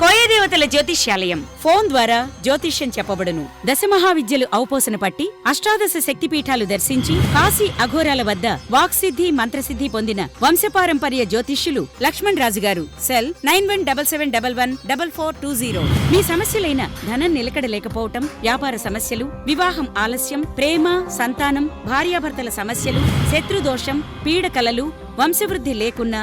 కోయదేవతల జ్యోతిష్యాలయం ఫోన్ ద్వారా జ్యోతిష్యం చెప్పబడును దశ మహావిద్యలు అవపోసన పట్టి అష్టాదశ శక్తిపీఠాలు దర్శించి కాశీ అఘోరాల వద్ద వాక్సిద్ధి మంత్రసిద్ధి పొందిన వంశపారంపర్య జ్యోతిష్యులు Lakshman Raju garu cell nine one double seven double one double four two zero మీ సమస్యలైన ధనం నిలకడ లేకపోవటం వ్యాపార సమస్యలు వివాహం ఆలస్యం ప్రేమ సంతానం భార్యాభర్తల సమస్యలు శత్రుదోషం పీడకలలు వంశవృద్ధి లేకున్నా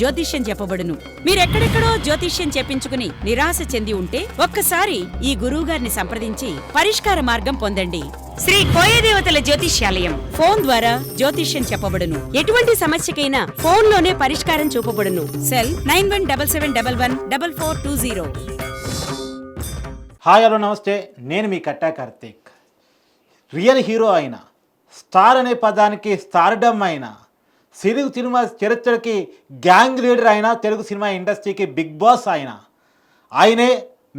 జ్యోతిష్యం చెప్పబడును మీరెక్కడెక్కడో జ్యోతిష్యం చెప్పించుకుని నిరాశ చెంది ఉంటే ఒక్కసారి ఈ గురువుగారిని సంప్రదించి పరిష్కార మార్గం పొందండి శ్రీ కోయదేవతల జ్యోతిష్యాలయం ఫోన్ ద్వారా జ్యోతిష్యం చెప్పబడును ఎటువంటి సమస్యకైనా ఫోన్ లోనే పరిష్కారం చూపబడును cell nine one double seven double one double four two zero hi hello నమస్తే నేను మీ కట్టా కార్తీక్ రియల్ హీరో అయిన స్టార్ అనే పదానికి స్టార్డమ్ అయినా తెలుగు సినిమా చరిత్రకి గ్యాంగ్ లీడర్ అయిన తెలుగు సినిమా ఇండస్ట్రీకి బిగ్ బాస్ ఆయన ఆయనే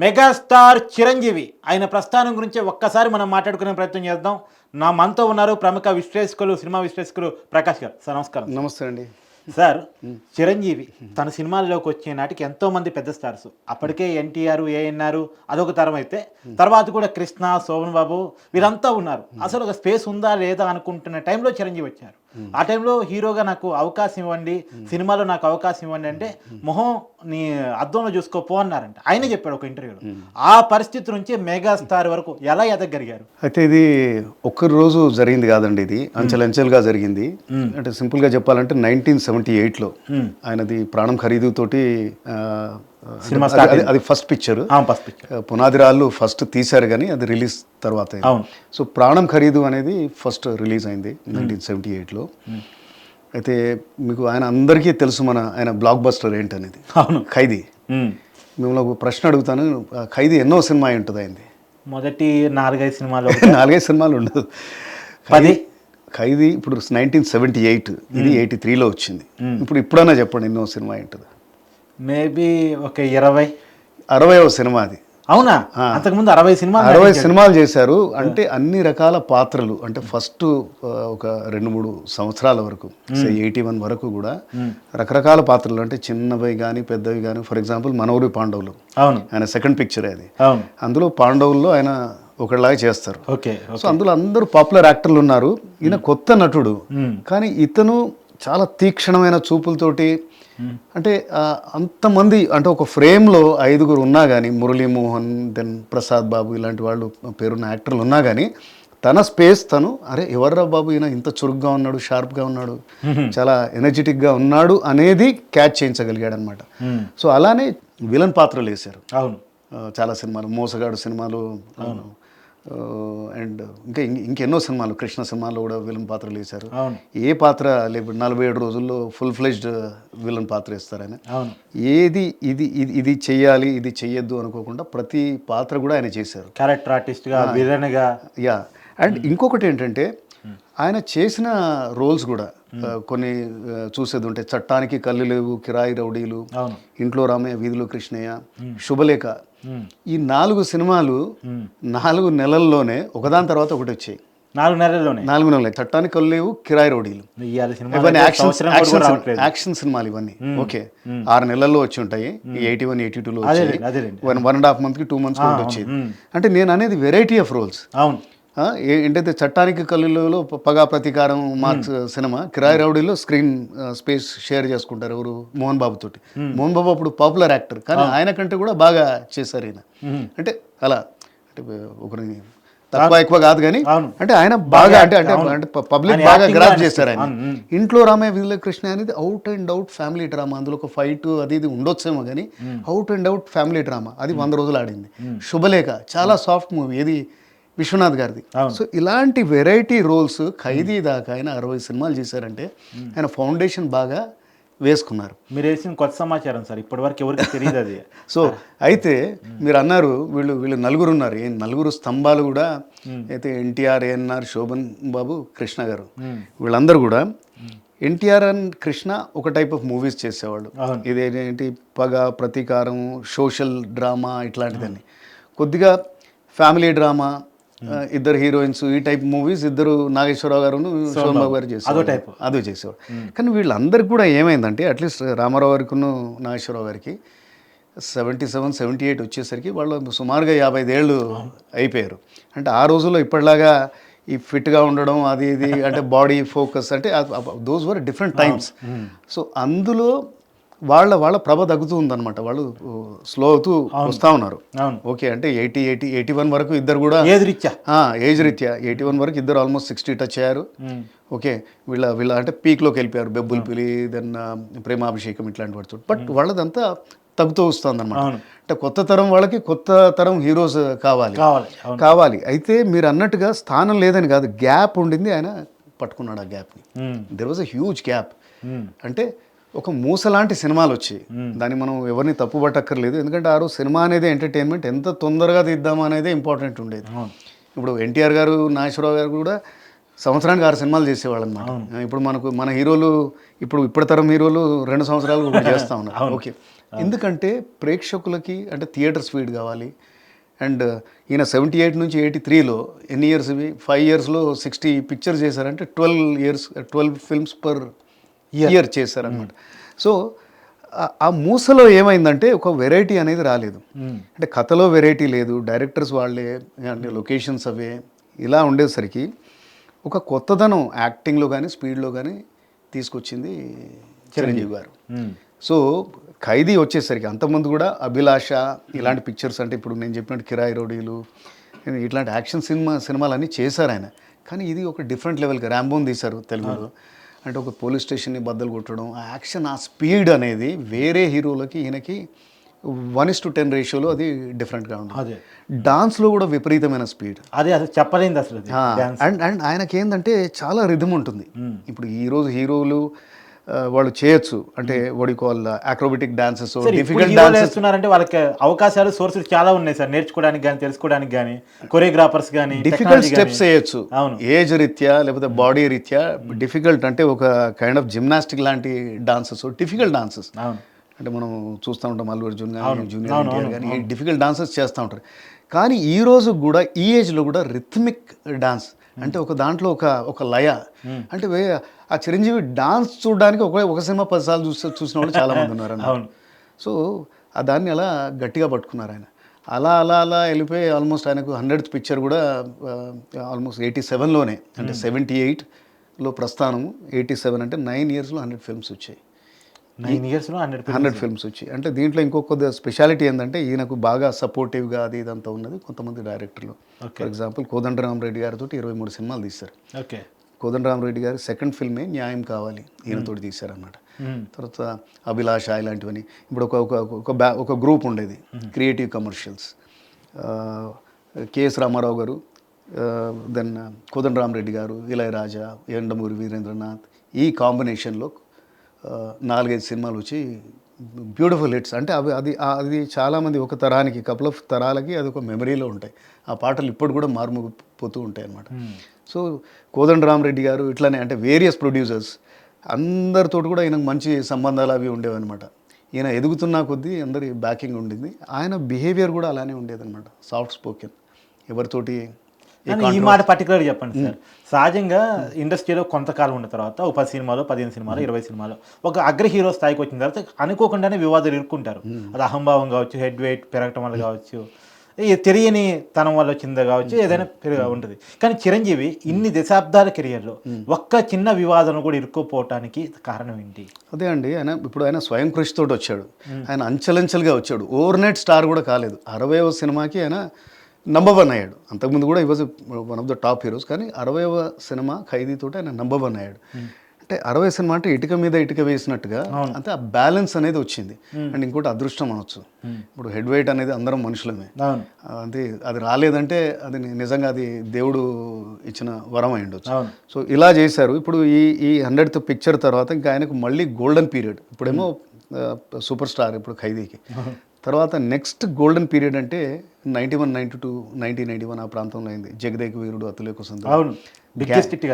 మెగాస్టార్ చిరంజీవి ఆయన ప్రస్థానం గురించి ఒక్కసారి మనం మాట్లాడుకునే ప్రయత్నం చేద్దాం నా మనతో ఉన్నారు ప్రముఖ విశ్లేషకులు సినిమా విశ్లేషకులు ప్రకాష్ గారు సార్ నమస్కారం నమస్తే అండి సార్ చిరంజీవి తన సినిమాల్లోకి వచ్చే నాటికి ఎంతోమంది పెద్ద స్టార్స్ అప్పటికే ఎన్టీఆర్ ఏఎన్ఆర్ అదొక తరం అయితే తర్వాత కూడా కృష్ణ శోభన్ బాబు వీరంతా ఉన్నారు అసలు ఒక స్పేస్ ఉందా లేదా అనుకుంటున్న టైంలో చిరంజీవి వచ్చారు ఆ టైంలో హీరోగా నాకు అవకాశం ఇవ్వండి సినిమాలో నాకు అవకాశం ఇవ్వండి అంటే మొహం నీ అద్దంలో చూసుకోపో అన్నారంట ఆయనే చెప్పాడు ఒక ఇంటర్వ్యూలో ఆ పరిస్థితి నుంచి మెగాస్టార్ వరకు ఎలా ఎదగరిగారు అయితే ఇది ఒక్కరి రోజు జరిగింది కాదండి ఇది అంచెలంచెలుగా జరిగింది అంటే సింపుల్గా చెప్పాలంటే నైన్టీన్ సెవెంటీ ఎయిట్లో ఆయనది ప్రాణం ఖరీదుతోటి సినిమా స్టార్ట్ అది first picture first picture Punadi Rallu first తీశారు కానీ అది రిలీజ్ తర్వాత సో ప్రాణం ఖరీదు అనేది ఫస్ట్ రిలీజ్ అయింది నైన్టీన్ సెవెంటీ ఎయిట్లో అయితే మీకు ఆయన అందరికీ తెలుసు మన ఆయన బ్లాక్ బస్టర్ ఏంటనేది అవును ఖైదీ మిమ్మల్ని ఒక ప్రశ్న అడుగుతాను ఖైదీ ఎన్నో సినిమా ఉంటుంది అయింది మొదటి నాలుగైదు సినిమాలు నాలుగైదు సినిమాలు ఉండదు పది ఖైదీ ఇప్పుడు నైన్టీన్ సెవెంటీ ఎయిట్ ఇది ఎయిటీ త్రీలో వచ్చింది ఇప్పుడు ఇప్పుడన్నా చెప్పండి ఎన్నో సినిమా ఉంటుంది మేబీ ఒక ఇరవై అరవై సినిమా అది అవునా అంతకుముందు అరవై సినిమా అరవై సినిమాలు చేశారు అంటే అన్ని రకాల పాత్రలు అంటే ఫస్ట్ ఒక రెండు మూడు సంవత్సరాల వరకు ఎయిటీ వన్ వరకు కూడా రకరకాల పాత్రలు అంటే చిన్నవి కానీ పెద్దవి కానీ ఫర్ ఎగ్జాంపుల్ మనవరి పాండవులు అవును ఆయన సెకండ్ పిక్చర్ అది అందులో పాండవుల్లో ఆయన ఒకళ్ళలాగా చేస్తారు ఓకే సో అందులో అందరూ పాపులర్ యాక్టర్లు ఉన్నారు ఈయన కొత్త నటుడు కానీ ఇతను చాలా తీక్షణమైన చూపులతోటి అంటే అంతమంది అంటే ఒక ఫ్రేమ్లో ఐదుగురు ఉన్నా కానీ మురళీమోహన్ దెన్ ప్రసాద్ బాబు ఇలాంటి వాళ్ళు పేరున్న యాక్టర్లు ఉన్నా కానీ తన స్పేస్ తను అరే ఎవర్రా బాబు ఈయన ఇంత చురుగ్గా ఉన్నాడు షార్ప్గా ఉన్నాడు చాలా ఎనర్జెటిక్గా ఉన్నాడు అనేది క్యాచ్ చేయించగలిగాడు అనమాట సో అలానే విలన్ పాత్రలు వేశారు అవును చాలా సినిమాలు మోసగాడు సినిమాలు అండ్ ఇంకా ఇంకెన్నో సినిమాలు కృష్ణ సినిమాలో కూడా విలన్ పాత్రలు వేశారు ఏ పాత్ర లేదు నలభై ఏడు రోజుల్లో ఫుల్ ఫ్లెజ్డ్ విలన్ పాత్ర ఇస్తారు ఆయన ఏది ఇది ఇది ఇది చేయాలి ఇది చేయొద్దు అనుకోకుండా ప్రతి పాత్ర కూడా ఆయన చేశారు క్యారెక్టర్ ఆర్టిస్ట్గా విలన్గా యా అండ్ ఇంకొకటి ఏంటంటే ఆయన చేసిన రోల్స్ కూడా కొన్ని చూసేది ఉంటే చట్టానికి కళ్ళు లేవు కిరాయి రౌడీలు ఇంట్లో రామయ్య వీధిలో కృష్ణయ్య శుభలేఖ ఈ నాలుగు సినిమాలు నాలుగు నెలల్లోనే ఒకదాని తర్వాత ఒకటి వచ్చాయి నాలుగు నెలల్లోనే నాలుగు నెలలు చట్టానికి కళ్ళు లేవు కిరాయి రౌడీలు యాక్షన్ యాక్షన్ సినిమాలు ఇవన్నీ ఓకే ఆరు నెలల్లో వచ్చి ఉంటాయి ఎయిటీ వన్ ఎయిటీ టూలో వన్ వన్ అండ్ హాఫ్ మంత్కి టూ మంత్స్ వచ్చేది అంటే నేను అనేది వెరైటీ ఆఫ్ రోల్స్ అవును ఏంటైతే చట్టానికి కల్లులో పగా ప్రతీకారం మార్క్స్ సినిమా కిరాయి రౌడీలో స్క్రీన్ స్పేస్ షేర్ చేసుకుంటారు ఎవరు మోహన్ బాబు తోటి మోహన్ బాబు అప్పుడు పాపులర్ యాక్టర్ కానీ ఆయన కంటే కూడా బాగా చేశారు ఈయన అంటే అలా అంటే ఒకరి తక్కువ ఎక్కువ కాదు కానీ అంటే ఆయన బాగా అంటే అంటే అంటే పబ్లిక్ బాగా గ్రాప్ చేశారు ఆయన ఇంట్లో రామయ్య వీళ్ళ కృష్ణ అనేది out and out family drama అందులో ఒక ఫైట్ అది ఇది ఉండొచ్చేమో కానీ out and out family drama అది వంద రోజులు ఆడింది శుభలేఖ చాలా సాఫ్ట్ మూవీ ఏది విశ్వనాథ్ గారిది సో ఇలాంటి వెరైటీ రోల్స్ ఖైదీ దాకా ఆయన అరవై సినిమాలు చేశారంటే ఆయన ఫౌండేషన్ బాగా వేసుకున్నారు మీరు వేసిన కొత్త సమాచారం సార్ ఇప్పటి వరకు ఎవరికి తెలియదు అది సో అయితే మీరు అన్నారు వీళ్ళు వీళ్ళు నలుగురు ఉన్నారు ఈ నలుగురు స్తంభాలు కూడా అయితే ఎన్టీఆర్ ఏఎన్ఆర్ శోభన్ బాబు కృష్ణ గారు వీళ్ళందరూ కూడా ఎన్టీఆర్ అండ్ కృష్ణ ఒక టైప్ ఆఫ్ మూవీస్ చేసేవాళ్ళు ఇదేంటి పగ ప్రతీకారం సోషల్ డ్రామా ఇట్లాంటిదని కొద్దిగా ఫ్యామిలీ డ్రామా ఇద్దరు హీరోయిన్స్ ఈ టైప్ మూవీస్ ఇద్దరు నాగేశ్వరరావు గారు సోమబాబు గారు చేశారు అదో టైప్ అదే చేసేవారు కానీ వీళ్ళందరికీ కూడా ఏమైందంటే అట్లీస్ట్ రామారావు గారికి నాగేశ్వరరావు గారికి సెవెంటీ సెవెన్ సెవెంటీ ఎయిట్ వచ్చేసరికి వాళ్ళు సుమారుగా యాభై ఐదేళ్ళు అయిపోయారు అంటే ఆ రోజుల్లో ఇప్పటిలాగా ఈ ఫిట్గా ఉండడం అది ఇది అంటే బాడీ ఫోకస్ అంటే those were different times so అందులో వాళ్ళ వాళ్ళ ప్రభ తగ్గుతూ ఉందన్నమాట వాళ్ళు స్లో అవుతూ వస్తా ఉన్నారు ఓకే అంటే ఎయిటీ ఎయిటీ ఎయిటీ వన్ వరకు ఇద్దరు కూడా ఏజ్ రీత్యా ఏజ్ రీత్యా ఎయిటీ వన్ వరకు ఇద్దరు ఆల్మోస్ట్ సిక్స్టీ టచ్ అయ్యారు ఓకే వీళ్ళ వీళ్ళ అంటే పీక్లోకి వెళ్ళిపోయారు బెబ్బుల్ పిలి దెన్ ప్రేమాభిషేకం ఇట్లాంటి పడుతుంది బట్ వాళ్ళదంతా తగ్గుతూ వస్తుంది అనమాట అంటే కొత్త తరం వాళ్ళకి కొత్త తరం హీరోస్ కావాలి కావాలి అయితే మీరు అన్నట్టుగా స్థానం లేదని కాదు గ్యాప్ ఉండింది ఆయన పట్టుకున్నాడు ఆ గ్యాప్ని there was a huge gap అంటే ఒక మూసలాంటి సినిమాలు వచ్చాయి దాన్ని మనం ఎవరిని పట్టక్కర్లేదు ఎందుకంటే ఆ రోజు సినిమా అనేది ఎంటర్టైన్మెంట్ ఎంత తొందరగా తీద్దాం అనేది ఇంపార్టెంట్ ఉండేది ఇప్పుడు ఎన్టీఆర్ గారు నాగేశ్వరరావు గారు కూడా సంవత్సరానికి ఆరు సినిమాలు చేసేవాళ్ళు అనమాట ఇప్పుడు మనకు మన హీరోలు ఇప్పుడు ఇప్పటి తరం హీరోలు రెండు సంవత్సరాలు చేస్తూ ఉన్నారు ఓకే ఎందుకంటే ప్రేక్షకులకి అంటే థియేటర్ స్పీడ్ కావాలి అండ్ ఈయన సెవెంటీ ఎయిట్ నుంచి ఎయిటీ త్రీలో ఎన్ని ఇయర్స్ ఫైవ్ ఇయర్స్లో సిక్స్టీ పిక్చర్స్ చేశారంటే twelve years twelve films per year చేశారనమాట సో ఆ మూసలో ఏమైందంటే ఒక వెరైటీ అనేది రాలేదు hmm. అంటే కథలో వెరైటీ లేదు డైరెక్టర్స్ వాళ్ళే అంటే లొకేషన్స్ అవే ఇలా ఉండేసరికి ఒక కొత్తదనం యాక్టింగ్లో కానీ స్పీడ్లో కానీ తీసుకొచ్చింది చిరంజీవి గారు hmm. సో ఖైదీ వచ్చేసరికి అంతమంది కూడా అభిలాష ఇలాంటి పిక్చర్స్ అంటే ఇప్పుడు నేను చెప్పినట్టు కిరాయి రోడీలు ఇట్లాంటి యాక్షన్ సినిమా సినిమాలన్నీ చేశారు ఆయన కానీ ఇది ఒక డిఫరెంట్ లెవెల్కి ర్యాంబోన్ తీశారు తెలుగులో అంటే ఒక పోలీస్ స్టేషన్ని బద్దలు కొట్టడం ఆ యాక్షన్ ఆ స్పీడ్ అనేది వేరే హీరోలకి ఈయనకి వన్ ఇస్ టు టెన్ రేషియోలో అది డిఫరెంట్గా ఉంది అదే డాన్స్లో కూడా విపరీతమైన స్పీడ్ అదే అది చెప్పలేదు అసలు అండ్ అండ్ ఆయనకి ఏంటంటే చాలా రిధమ్ ఉంటుంది ఇప్పుడు ఈరోజు హీరోలు వాళ్ళు చేయొచ్చు అంటే వడికోల్ అక్రోబెటిక్ డాన్సెస్ డిఫికల్ట్ డాన్సెస్ అంటే వాళ్ళకి అవకాశాలు సోర్సెస్ చాలా ఉన్నాయి సార్ నేర్చుకోవడానికి కానీ తెలుసుకోవడానికి కానీ కొరియోగ్రాఫర్స్ కానీ డిఫికల్ట్ స్టెప్స్ చేయొచ్చు అవును ఏజ్ రీత్యా లేకపోతే బాడీ రీత్యా డిఫికల్ట్ అంటే ఒక కైండ్ ఆఫ్ జిమ్నాస్టిక్ లాంటి డాన్సెస్ డిఫికల్ట్ డాన్సెస్ అంటే మనం చూస్తూ ఉంటాం అల్లు అర్జున్ కానీ జూనియర్ కానీ డిఫికల్ట్ డాన్సెస్ చేస్తూ ఉంటారు కానీ ఈ రోజు కూడా ఈ ఏజ్లో కూడా రిథమిక్ డాన్స్ అంటే ఒక దాంట్లో ఒక ఒక లయ అంటే ఆ చిరంజీవి డాన్స్ చూడడానికి ఒక ఒక సినిమా పదిసార్లు చూసి చూసిన వాళ్ళు చాలామంది ఉన్నారు అవును సో ఆ దాన్ని అలా గట్టిగా పట్టుకున్నారు ఆయన అలా అలా అలా వెళ్ళిపోయి ఆల్మోస్ట్ ఆయనకు హండ్రెడ్ పిక్చర్ కూడా ఆల్మోస్ట్ ఎయిటీ సెవెన్లోనే అంటే సెవెంటీ ఎయిట్లో ప్రస్థానము ఎయిటీ సెవెన్ అంటే నైన్ ఇయర్స్లో హండ్రెడ్ ఫిల్మ్స్ వచ్చాయి నైన్ ఇయర్స్లో హండ్రెడ్ హండ్రెడ్ ఫిల్మ్స్ వచ్చి అంటే దీంట్లో ఇంకొక స్పెషాలిటీ ఏంటంటే ఈయనకు బాగా సపోర్టివ్గా అది ఇదంతా ఉన్నది కొంతమంది డైరెక్టర్లు ఫర్ ఎగ్జాంపుల్ కోదండరామ్ రెడ్డి గారితో ఇరవై మూడు సినిమాలు తీశారు ఓకే కోదండరామ్ రెడ్డి గారు సెకండ్ ఫిల్మే న్యాయం కావాలి ఈయనతోటి hmm. తీశారన్నమాట hmm. తర్వాత అభిలాష ఇలాంటివని ఇప్పుడు ఒక ఒక ఒక గ్రూప్ ఉండేది క్రియేటివ్ కమర్షియల్స్ కెఎస్ రామారావు గారు దెన్ రెడ్డి గారు ఇళయరాజా ఎండమూరి వీరేంద్రనాథ్ ఈ కాంబినేషన్లో నాలుగైదు సినిమాలు వచ్చి బ్యూటిఫుల్ హిట్స్ అంటే అవి అది అది చాలామంది ఒక తరానికి కపుల్ ఆఫ్ తరాలకి అది ఒక మెమరీలో ఉంటాయి ఆ పాటలు ఇప్పుడు కూడా మారుమోగిపోతూ ఉంటాయి అన్నమాట hmm. సో రెడ్డి గారు ఇట్లానే అంటే వేరియస్ ప్రొడ్యూసర్స్ అందరితో కూడా ఈయనకు మంచి సంబంధాలు అవి ఉండేవన్నమాట ఈయన ఎదుగుతున్నా కొద్దీ అందరి బ్యాకింగ్ ఉండింది ఆయన బిహేవియర్ కూడా అలానే ఉండేదన్నమాట సాఫ్ట్ స్పోకెన్ ఎవరితోటి ఈ మాట పర్టికులర్ చెప్పండి సార్ సహజంగా ఇండస్ట్రీలో కొంతకాలం ఉన్న తర్వాత ఒక పది సినిమాలు పదిహేను సినిమాలు ఇరవై సినిమాలు ఒక అగ్ర హీరో స్థాయికి వచ్చిన తర్వాత అనుకోకుండానే వివాదాలు ఇరుక్కుంటారు అది అహంభావం కావచ్చు హెడ్ వెయిట్ పెరగటం వల్ల కావచ్చు తెలియని తనం వల్ల వచ్చిందా కావచ్చు ఏదైనా ఉంటుంది కానీ చిరంజీవి ఇన్ని దశాబ్దాల కెరియర్లో ఒక్క చిన్న వివాదం కూడా ఇరుక్కుపోవటానికి కారణం ఏంటి అదే అండి ఆయన ఇప్పుడు ఆయన స్వయం కృషితోటి వచ్చాడు ఆయన అంచెలంచెలుగా వచ్చాడు ఓవర్ నైట్ స్టార్ కూడా కాలేదు అరవై సినిమాకి ఆయన నంబర్ వన్ అయ్యాడు అంతకుముందు కూడా he was one of the top heroes కానీ అరవైవ సినిమా ఖైదీ తోటి ఆయన నంబర్ వన్ అయ్యాడు hmm. అంటే అరవై సినిమా అంటే ఇటుక మీద ఇటుక వేసినట్టుగా అంటే ఆ బ్యాలెన్స్ అనేది వచ్చింది hmm. అండ్ ఇంకోటి అదృష్టం అనొచ్చు hmm. ఇప్పుడు హెడ్ వెయిట్ అనేది అందరం మనుషులమే అది అది రాలేదంటే అది నిజంగా అది దేవుడు ఇచ్చిన వరం అయి ఉండొచ్చు సో ఇలా చేశారు ఇప్పుడు ఈ ఈ హండ్రెడ్త్ పిక్చర్ తర్వాత ఇంకా ఆయనకు మళ్ళీ గోల్డెన్ పీరియడ్ ఇప్పుడేమో సూపర్ స్టార్ ఇప్పుడు ఖైదీకి తర్వాత నెక్స్ట్ గోల్డెన్ పీరియడ్ అంటే ninety one ninety two nineteen ninety one ఆ ప్రాంతంలో అయింది జగదేక వీరుడు అతులే కోసం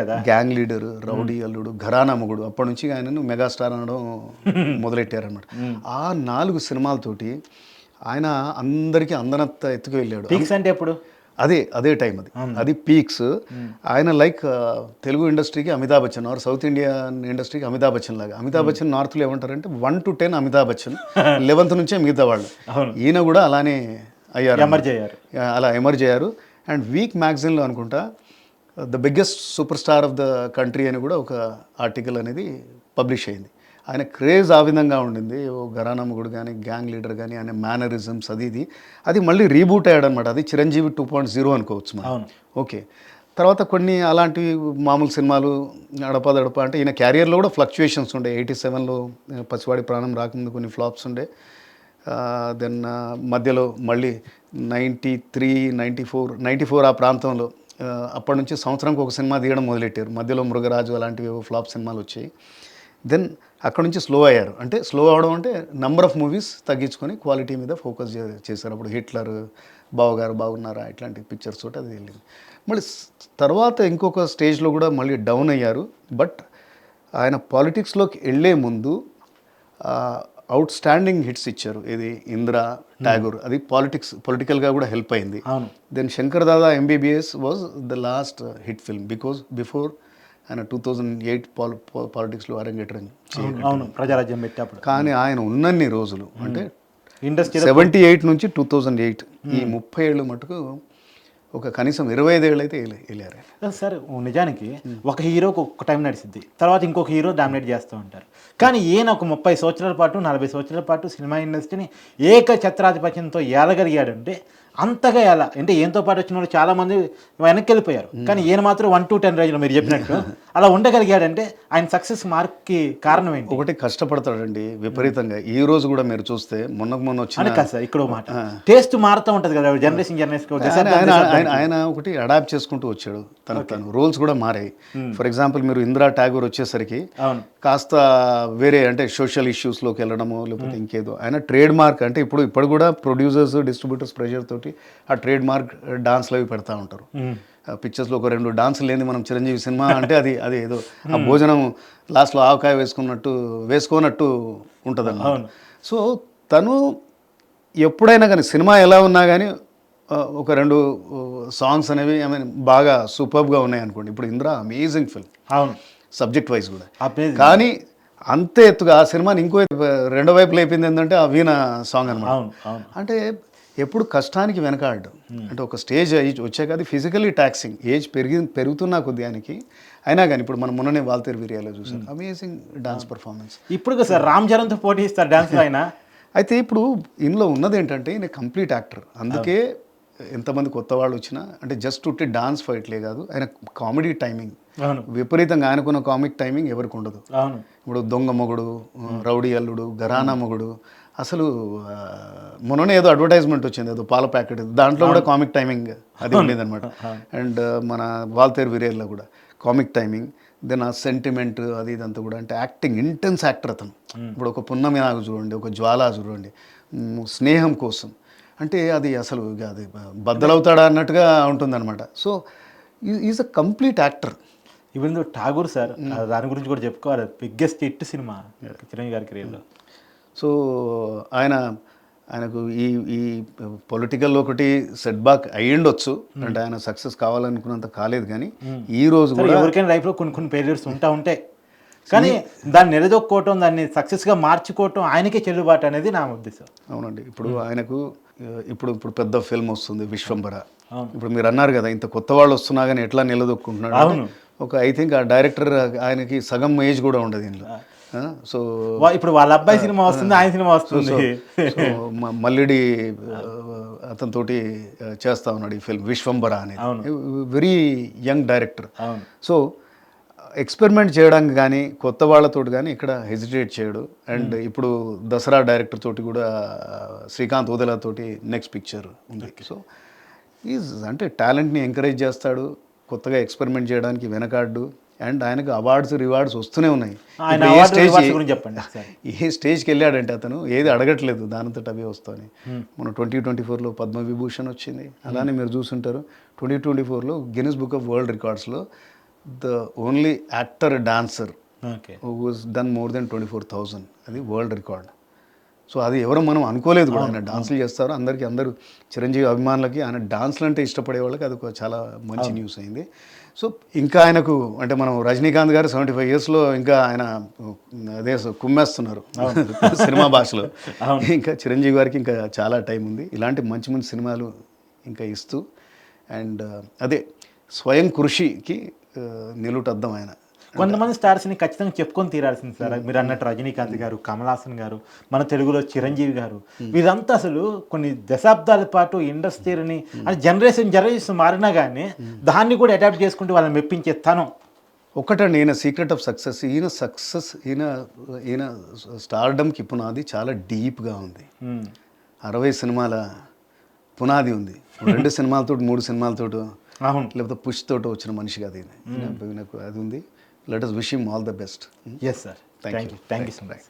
కదా గ్యాంగ్ లీడర్ రౌడీ అల్లుడు ఘరానా మొగుడు అప్పటి నుంచి ఆయనను మెగాస్టార్ అనడం మొదలెట్టారనమాట ఆ నాలుగు సినిమాలతోటి ఆయన అందరికీ అందనత్త ఎత్తుకు వెళ్ళాడు అంటే ఎప్పుడు అదే అదే టైం అది అది పీక్స్ ఆయన లైక్ తెలుగు ఇండస్ట్రీకి Amitabh Bachchan or south Indian ఇండస్ట్రీకి అమితాబ్ బచ్చన్ లాగా అమితాబ్ బచ్చన్ నార్త్లో ఏమంటారంటే one to ten Amitabh Bachchan eleventh నుంచే మిగతా వాళ్ళు ఈయన కూడా అలానే అయ్యారు ఎమర్జ్ అయ్యారు అలా ఎమర్జ్ అయ్యారు అండ్ వీక్ మ్యాగజైన్లో అనుకుంటా the biggest super star of the country అని కూడా ఒక ఆర్టికల్ అనేది పబ్లిష్ అయింది ఆయన క్రేజ్ ఆ విధంగా ఉండింది ఓ గరానమ్ముడు కానీ గ్యాంగ్ లీడర్ కానీ ఆయన మేనరిజమ్స్ అది ఇది అది మళ్ళీ రీబూట్ అయ్యాడు అనమాట అది చిరంజీవి టూ పాయింట్ జీరో అనుకోవచ్చు మనం ఓకే తర్వాత కొన్ని అలాంటివి మామూలు సినిమాలు అడపదడప అంటే ఈయన క్యారియర్లో కూడా ఫ్లక్చుయేషన్స్ ఉండే ఎయిటీ సెవెన్లో పసివాడి ప్రాణం రాకముందు కొన్ని ఫ్లాప్స్ ఉండే దెన్ మధ్యలో మళ్ళీ ninety three ninety four ninety four ఆ ప్రాంతంలో అప్పటి నుంచి సంవత్సరానికి ఒక సినిమా తీయడం మొదలెట్టారు మధ్యలో మృగరాజు అలాంటివి ఫ్లాప్ సినిమాలు వచ్చాయి దెన్ అక్కడ నుంచి స్లో అయ్యారు అంటే స్లో అవడం అంటే నంబర్ ఆఫ్ మూవీస్ తగ్గించుకొని క్వాలిటీ మీద ఫోకస్ చేశారు అప్పుడు హిట్లర్ బావగారు బాగున్నారా ఇట్లాంటి పిక్చర్స్ తోటి అది వెళ్ళింది మళ్ళీ తర్వాత ఇంకొక స్టేజ్లో కూడా మళ్ళీ డౌన్ అయ్యారు బట్ ఆయన పాలిటిక్స్లోకి వెళ్ళే ముందు అవుట్ స్టాండింగ్ హిట్స్ ఇచ్చారు ఇది ఇందిరా ట్యాగూర్ అది పాలిటిక్స్ పొలిటికల్గా కూడా హెల్ప్ అయింది then Shankar Dada MBBS was the last hit film because before ఆయన టూ థౌజండ్ ఎయిట్ పాలి పాలిటిక్స్లో అరంగేట్రం అవును ప్రజారాజ్యం పెట్టేప్పుడు కానీ ఆయన ఉన్నన్ని రోజులు అంటే ఇండస్ట్రీ సెవెంటీ ఎయిట్ నుంచి టూ థౌజండ్ ఎయిట్ ఈ ముప్పై ఏళ్ళు మటుకు ఒక కనీసం ఇరవై ఏళ్ళు అయితే వెళ్ళారు సార్ నిజానికి ఒక హీరోకి ఒక టైం నడిచింది తర్వాత ఇంకొక హీరో డామినేట్ చేస్తూ ఉంటారు కానీ ఈయన ఒక ముప్పై సంవత్సరాల పాటు నలభై సంవత్సరాల పాటు సినిమా ఇండస్ట్రీని ఏక ఛత్రాధిపత్యంతో ఏలగలిగాడంటే అంతగా ఎలా అంటే ఏంతో పాటు వచ్చిన వాళ్ళు చాలామంది వెనక్కి వెళ్ళిపోయారు కానీ ఈయన మాత్రం వన్ టు టెన్ రేంజ్లో మీరు చెప్పినట్టు అలా ఉండగలిగాడంటే ఆయన సక్సెస్ మార్క్కి కారణం ఏంటి ఒకటి కష్టపడతాడండి విపరీతంగా ఈ రోజు కూడా మీరు చూస్తే మొన్న మొన్న వచ్చిన సార్ ఇక్కడ మాట టేస్ట్ మారుతూ ఉంటుంది కదా జనరేషన్ జనరేషన్ ఆయన ఒకటి అడాప్ట్ చేసుకుంటూ వచ్చాడు తన తను రోల్స్ కూడా మారాయి ఫర్ ఎగ్జాంపుల్ మీరు ఇందిరా ఠాగూర్ వచ్చేసరికి కాస్త వేరే అంటే సోషల్ ఇష్యూస్లోకి వెళ్ళడము లేకపోతే ఇంకేదో ఆయన ట్రేడ్ మార్క్ అంటే ఇప్పుడు ఇప్పుడు కూడా ప్రొడ్యూసర్స్ డిస్ట్రిబ్యూటర్స్ ప్రెషర్ తోటి కాబట్టి ఆ ట్రేడ్ మార్క్ డాన్స్లు అవి పెడతా ఉంటారు పిక్చర్స్లో ఒక రెండు డాన్స్ లేని మనం చిరంజీవి సినిమా అంటే అది అది ఏదో ఆ భోజనం లాస్ట్లో ఆవకాయ వేసుకున్నట్టు వేసుకోనట్టు ఉంటుంది సో తను ఎప్పుడైనా కానీ సినిమా ఎలా ఉన్నా కానీ ఒక రెండు సాంగ్స్ అనేవి ఐ మీన్ బాగా సూపర్గా ఉన్నాయి అనుకోండి ఇప్పుడు ఇంద్ర అమేజింగ్ ఫిల్మ్ అవును సబ్జెక్ట్ వైజ్ కూడా కానీ అంతే ఎత్తుగా ఆ సినిమాని ఇంకో రెండో వైపు లేపింది ఏంటంటే ఆ వీణ సాంగ్ అనమాట అంటే ఎప్పుడు కష్టానికి వెనకాడు అంటే ఒక స్టేజ్ వచ్చే కాదు ఫిజికలీ టాక్సింగ్ ఏజ్ పెరిగి పెరుగుతున్నా కొద్దిగా అయినా కానీ ఇప్పుడు మనం మొన్ననే వాల్తేరు వీరియాలో చూసాం అమేజింగ్ డాన్స్ పర్ఫార్మెన్స్ ఇప్పుడు సార్ రామ్ చరణ్తో పోటీ ఇస్తారు డాన్స్ ఆయన అయితే ఇప్పుడు ఇందులో ఉన్నది ఏంటంటే ఈయన కంప్లీట్ యాక్టర్ అందుకే hmm. ఎంతమంది కొత్త వాళ్ళు వచ్చినా అంటే జస్ట్ ఉట్టి డాన్స్ ఫైట్లే కాదు ఆయన కామెడీ టైమింగ్ విపరీతంగా ఆయనకున్న కామిక్ టైమింగ్ ఎవరికి ఉండదు ఇప్పుడు దొంగ మొగుడు hmm. రౌడీ అల్లుడు గరానా hmm. మొగుడు అసలు మొన్ననే ఏదో అడ్వర్టైజ్మెంట్ వచ్చింది ఏదో పాల ప్యాకెట్ దాంట్లో కూడా కామిక్ టైమింగ్ అది ఉండేది అనమాట అండ్ మన వాల్తేరు విరేర్లో కూడా కామిక్ టైమింగ్ దెన్ ఆ సెంటిమెంట్ అది ఇదంతా కూడా అంటే యాక్టింగ్ ఇంటెన్స్ యాక్టర్ అతను ఇప్పుడు ఒక పున్నమి నాగు చూడండి ఒక జ్వాల చూడండి స్నేహం కోసం అంటే అది అసలు అది బద్దలవుతాడా అన్నట్టుగా ఉంటుంది అనమాట so is a complete actor even Tagore sir దాని గురించి కూడా చెప్పుకోవాలి బిగ్గెస్ట్ హిట్ సినిమా చిరంజీవి గారి కెరీర్లో సో ఆయన ఆయనకు ఈ ఈ పొలిటికల్ ఒకటి సెట్ బ్యాక్ అయ్యిండొచ్చు అంటే ఆయన సక్సెస్ కావాలనుకున్నంత కాలేదు కానీ ఈ రోజు కూడా ఎవరికైనా లైఫ్లో కొన్ని కొన్ని పేరియర్స్ ఉంటా ఉంటాయి కానీ దాన్ని నిలదొక్కోవటం దాన్ని సక్సెస్గా మార్చుకోవటం ఆయనకే చెల్లుబాటు అనేది నా ఉద్దేశం అవునండి ఇప్పుడు ఆయనకు ఇప్పుడు ఇప్పుడు పెద్ద ఫిల్మ్ వస్తుంది విశ్వంబర ఇప్పుడు మీరు అన్నారు కదా ఇంత కొత్త వాళ్ళు వస్తున్నా కానీ ఎట్లా నిలదొక్కుంటున్నాడు ఒక ఐ థింక్ ఆ డైరెక్టర్ ఆయనకి సగం ఏజ్ కూడా ఉండదు దీనిలో సో ఇప్పుడు వాళ్ళ అబ్బాయి సినిమా వస్తుంది ఆయన సినిమా వస్తుంది మల్లిడి అతనితోటి చేస్తా ఉన్నాడు ఈ ఫిల్మ్ విశ్వంబర అనేది very young director so experiment చేయడానికి కానీ కొత్త వాళ్ళతో కానీ ఇక్కడ హెజిటేట్ చేయడు అండ్ ఇప్పుడు దసరా డైరెక్టర్ తోటి కూడా శ్రీకాంత్ ఓదెలా తోటి నెక్స్ట్ పిక్చర్ ఉంది సో ఈజ్ అంటే టాలెంట్ని ఎంకరేజ్ చేస్తాడు కొత్తగా ఎక్స్పెరిమెంట్ చేయడానికి వెనకాడు అండ్ ఆయనకు అవార్డ్స్ రివార్డ్స్ వస్తూనే ఉన్నాయి ఏ స్టేజ్ చెప్పండి ఏ స్టేజ్కి వెళ్ళాడంటే అతను ఏది అడగట్లేదు దానితో అవే వస్తాయి మన ట్వంటీ ట్వంటీ ఫోర్లో పద్మవిభూషణ్ వచ్చింది అలానే మీరు చూసుంటారు ట్వంటీ ట్వంటీ ఫోర్లో Guinness book of world రికార్డ్స్లో the only actor dancer done more than twenty four thousand అది వరల్డ్ రికార్డ్ సో అది ఎవరు మనం అనుకోలేదు కూడా ఆయన డాన్సులు చేస్తారు అందరికీ అందరూ చిరంజీవి అభిమానులకి ఆయన డాన్సులు అంటే ఇష్టపడే వాళ్ళకి అది ఒక చాలా మంచి న్యూస్ అయింది సో ఇంకా ఆయనకు అంటే మనం రజనీకాంత్ గారు సెవెంటీ ఫైవ్ ఇయర్స్లో ఇంకా ఆయన అదే కుమ్మేస్తున్నారు సినిమా భాషలో ఇంకా చిరంజీవి గారికి ఇంకా చాలా టైం ఉంది ఇలాంటి మంచి మంచి సినిమాలు ఇంకా ఇస్తూ అండ్ అదే స్వయం కృషికి నిలుటద్దాం ఆయన కొంతమంది స్టార్స్ని ఖచ్చితంగా చెప్పుకొని తీరాల్సింది సార్ మీరు అన్నట్టు రజనీకాంత్ గారు కమల్ హాసన్ గారు మన తెలుగులో చిరంజీవి గారు వీరంతా అసలు కొన్ని దశాబ్దాల పాటు ఇండస్ట్రీని అంటే జనరేషన్ జనరేషన్ మారినా కానీ దాన్ని కూడా అడాప్ట్ చేసుకుంటూ వాళ్ళని మెప్పించే తనం ఒకటండి ఈయన సీక్రెట్ ఆఫ్ సక్సెస్ ఈయన సక్సెస్ ఈయన ఈయన స్టార్డమ్కి పునాది చాలా డీప్గా ఉంది అరవై సినిమాల పునాది ఉంది రెండు సినిమాలతో మూడు సినిమాలతో లేకపోతే పుష్ తోట వచ్చిన మనిషి కాదు ఈయన నాకు అది ఉంది Let us wish him all the best. Hmm? Yes, sir. Thank you. Thank you so much.